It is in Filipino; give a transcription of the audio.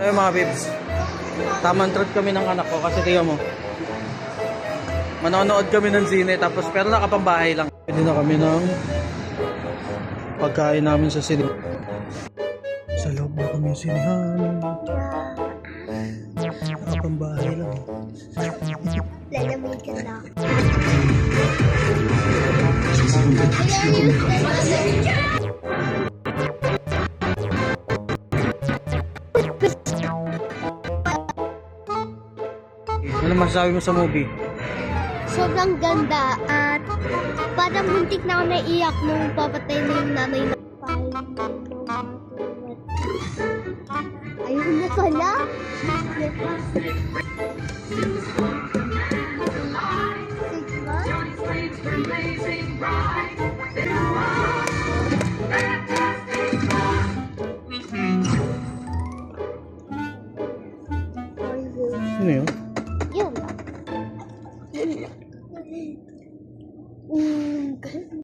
Ayun mga babes. Tamang kami ng anak ko kasi tingnan mo. Manonood kami ng sine tapos pero nakapambahay lang. Pwede na kami ng pagkain namin sa sine. Sa loob na kami sinehan. Nakapambahay lang. Lalamig ka na. Ano masasabi mo sa movie? Sobrang ganda at parang muntik na ako naiyak nung papatay na yung nanay na Ayun na pala. Ano yun? Yun. Yun. Mm,